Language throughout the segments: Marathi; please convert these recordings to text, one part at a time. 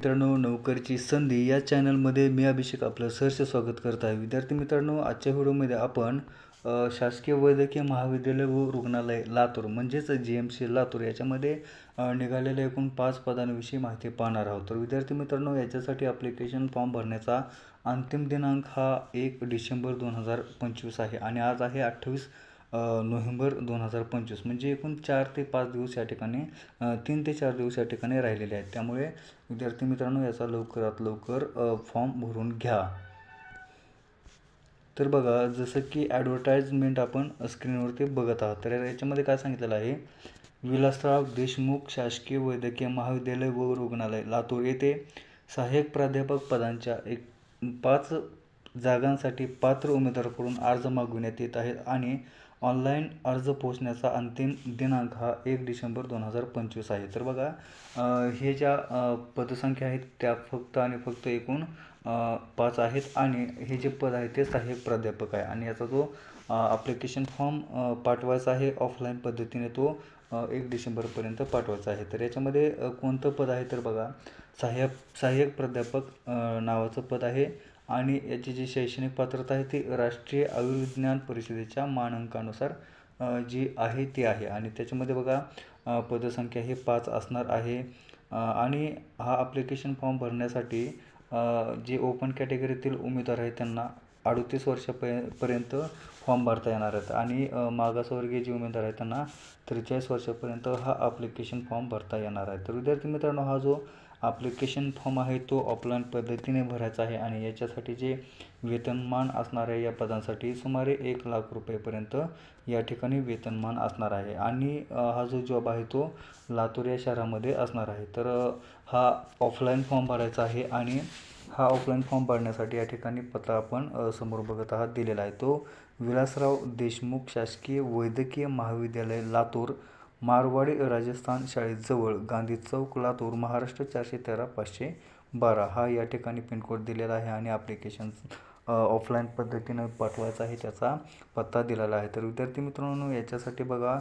मित्रांनो नोकरीची संधी या चॅनलमध्ये मी अभिषेक आपलं सहर्ष स्वागत करत आहे. विद्यार्थी मित्रांनो आजच्या व्हिडिओमध्ये आपण शासकीय वैद्यकीय महाविद्यालय व रुग्णालय लातूर म्हणजेच जी एम सी लातूर याच्यामध्ये निघालेल्या एकूण पाच पदांविषयी माहिती पाहणार आहोत. तर विद्यार्थी मित्रांनो याच्यासाठी ॲप्लिकेशन फॉर्म भरण्याचा अंतिम दिनांक हा एक डिसेंबर दोन हजार पंचवीस आहे आणि आज आहे अठ्ठावीस नोव्हेंबर दोन हजार पंचवीस म्हणजे एकूण चार ते पाच दिवस या ठिकाणी तीन ते चार दिवस या ठिकाणी राहिलेले आहेत. त्यामुळे विद्यार्थी मित्रांनो याचा लवकरात लवकर फॉर्म भरून घ्या. तर बघा जसं की ॲडव्हर्टाईजमेंट आपण स्क्रीनवरती बघत आहात तर याच्यामध्ये काय सांगितलेलं आहे? विलासराव देशमुख शासकीय वैद्यकीय महाविद्यालय व रुग्णालय लातूर येथे सहाय्यक प्राध्यापक पदांच्या एक पाच जागांसाठी पात्र उमेदवाराकडून अर्ज मागविण्यात येत आहेत आणि ऑनलाईन अर्ज पोहोचण्याचा अंतिम दिनांक हा एक डिसेंबर दोन हजार पंचवीस आहे. तर बघा हे ज्या पदसंख्या आहेत त्या फक्त आणि फक्त एकूण पाच आहेत आणि हे जे पद आहे ते सहाय्यक प्राध्यापक आहे. आणि याचा जो ॲप्लिकेशन फॉर्म पाठवायचा आहे ऑफलाईन पद्धतीने तो एक डिसेंबरपर्यंत पाठवायचा आहे. तर याच्यामध्ये कोणतं पद आहे? तर बघा सहाय्यक सहाय्यक प्राध्यापक नावाचं पद आहे. आणि याची जी शैक्षणिक पात्रता आहे ती राष्ट्रीय आयुर्विज्ञान परिषदेच्या मानांकानुसार जी आहे ती आहे. आणि त्याच्यामध्ये बघा पदसंख्या ही पाच असणार आहे. आणि हा ॲप्लिकेशन फॉर्म भरण्यासाठी जे ओपन कॅटेगरीतील उमेदवार आहेत त्यांना अडतीस वर्षापर्यंत पर्यंत फॉर्म भरता येणार आहेत. आणि मागासवर्गीय जे उमेदवार आहेत त्यांना त्रेचाळीस वर्षापर्यंत हा ॲप्लिकेशन फॉर्म भरता येणार आहे. तर विद्यार्थी मित्रांनो हा जो ॲप्लिकेशन फॉर्म आहे तो ऑफलाईन पद्धतीने भरायचा आहे आणि याच्यासाठी जे वेतनमान असणार आहे या पदांसाठी सुमारे एक लाख रुपयेपर्यंत या ठिकाणी वेतनमान असणार आहे. आणि हा जो जॉब आहे तो लातूर या शहरामध्ये असणार आहे. तर हा ऑफलाईन फॉर्म भरायचा आहे आणि हा ऑफलाईन फॉर्म भरण्यासाठी या ठिकाणी पत्ता आपण समोर बघत आहात दिलेला आहे. तो विलासराव देशमुख शासकीय वैद्यकीय महाविद्यालय लातूर. मारवाडी राजस्थान शाळेजवळ गांधी चौक लातूर महाराष्ट्र चारशे तेरा पाचशे बारा हा या ठिकाणी पिनकोड दिलेला आहे आणि ॲप्लिकेशन ऑफलाईन पद्धतीनं पाठवायचा आहे त्याचा पत्ता दिलेला आहे. तर विद्यार्थी मित्रांनो याच्यासाठी बघा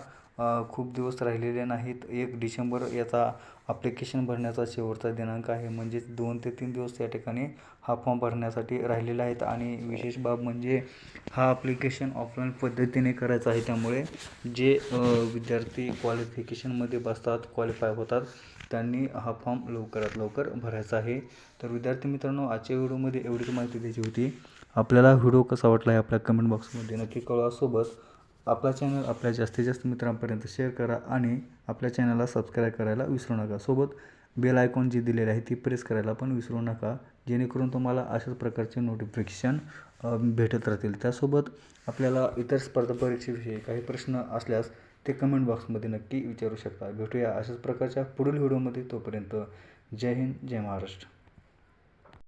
खूप दिवस राहिलेले नाहीत. एक डिसेंबर याचा ॲप्लिकेशन भरण्याचा शेवटचा दिनांक आहे. म्हणजेच दोन ते तीन दिवस या ठिकाणी हा फॉर्म भरण्यासाठी राहिलेला आहेत. आणि विशेष बाब म्हणजे हा ॲप्लिकेशन ऑफलाईन पद्धतीने करायचा आहे. त्यामुळे जे विद्यार्थी क्वालिफिकेशनमध्ये बसतात क्वालिफाय होतात त्यांनी हा फॉर्म लवकरात लवकर भरायचा आहे. तर विद्यार्थी मित्रांनो आजच्या व्हिडिओमध्ये एवढीच माहिती द्यायची होती. आपल्याला व्हिडिओ कसा वाटला आहे आपल्या कमेंट बॉक्समध्ये नक्की कळवा. सोबत आपला चॅनल आपल्या जास्तीत जास्त मित्रांपर्यंत शेअर करा आणि आपल्या चॅनलला सबस्क्राईब करायला विसरू नका. सोबत बेल आयकॉन जी दिलेली आहे ती प्रेस करायला पण विसरू नका. जेणेकरून तुम्हाला अशाच प्रकारचे नोटिफिकेशन भेटत राहतील. त्यासोबत आपल्याला इतर स्पर्धा परीक्षेविषयी काही प्रश्न असल्यास ते कमेंट बॉक्समध्ये नक्की विचारू शकता. भेटूया अशाच प्रकारच्या पुढील व्हिडिओमध्ये तोपर्यंत जय हिंद जय महाराष्ट्र.